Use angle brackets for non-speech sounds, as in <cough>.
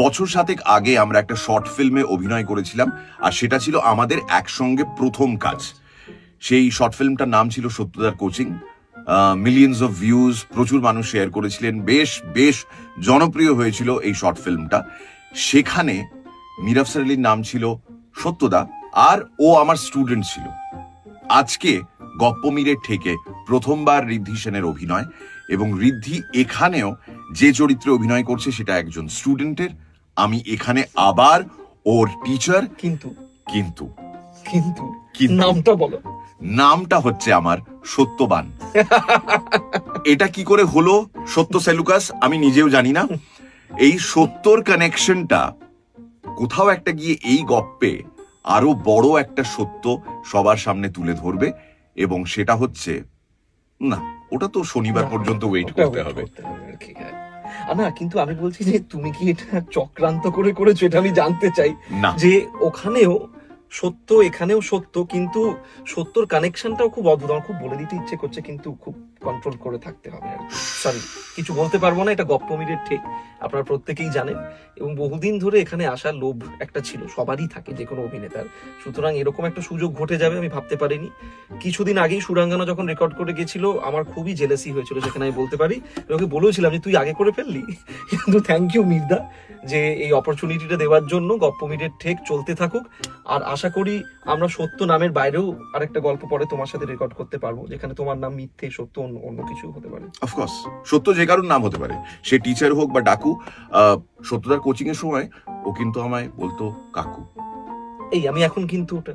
বছর সাতেক আগে আমরা একটা শর্ট ফিল্মে অভিনয় করেছিলাম, আর সেটা ছিল আমাদের একসঙ্গে প্রথম কাজ। সেই শর্ট ফিল্মটার নাম ছিল সত্যদার কোচিং। মিলিয়ন্স অফ ভিউজ প্রচুর মানুষ শেয়ার করেছিলেন। বেশ বেশ জনপ্রিয় হয়েছিল এই শর্ট ফিল্মটা। সেখানে মীর আফসার আলীর নাম ছিল সত্যদা, আর ও আমার স্টুডেন্ট ছিল। আজকে গপ্পমীরের ঠেকে প্রথমবার ঋদ্ধি সেনের অভিনয়। এবং ঋদ্ধি এখানেও যে চরিত্রে অভিনয় করছে সেটা একজন স্টুডেন্টের। আমি এখানে আবার ওর টিচার। কিন্তু। কিন্তু। কিন্তু। নামটা বলো। নামটা হচ্ছে আমার সত্যবান। এটা কি করে হলো সত্য সেলুকাস? আমি নিজেও জানি না। এই সত্যর কানেকশনটা কোথাও একটা গিয়ে এই গপ্পে আরও বড় একটা সত্য সবার সামনে তুলে ধরবে এবং সেটা হচ্ছে না ওটা তো শনিবার পর্যন্ত ওয়েট করতে হবে। না কিন্তু আমি বলছি যে তুমি কি এটা চক্রান্ত করে করেছ এটা আমি জানতে চাই যে ওখানেও সত্য এখানেও সত্য কিন্তু সত্যর কানেকশনটাও খুব অদ্ভুত আমার খুব বলে দিতে ইচ্ছে করছে কিন্তু খুব কন্ট্রোল করে থাকতে হবে সরি কিছু বলতে পারব না, এটা গপ্পমিরের ঠিক। আপনারা প্রত্যেকেই জানেন। এবং বহুদিন ধরে এখানে আসার লোভ একটা ছিল, সবারই থাকে যে কোনো অভিনেতার। সুতরাং এরকম একটা সুযোগ ঘটে যাবে আমি ভাবতে পারিনি। কিছুদিন আগেই সুরাঙ্গানা যখন রেকর্ড করে গেছিল, আমার খুবই জেলেসি হয়েছিল সেখানে আমি বলতে পারি ওকে বলেছিলাম যে, তুই আগে করে ফেললি? <laughs> কিন্তু থ্যাংক ইউ মির্দা, যে এই অপরচুনিটিটা দেওয়ার জন্য গপ্প গপ্পমিরের ঠেক, চলতে থাকুক। আর আশা করি আমরা সত্য নামের বাইরেও আরেকটা গল্প পরে তোমার সাথে রেকর্ড করতে পারব, যেখানে তোমার নাম মিথ্যে, সত্য, অন্য অন্য কিছু হতে পারে অফকোর্স সত্য যে কারোর নাম হতে পারে সে টিচার হোক বা ডাকু আহ, সত্যদার কোচিং এর সময় ও কিন্তু আমায় বলতো কাকু এই আমি এখন কিন্তু ওটা।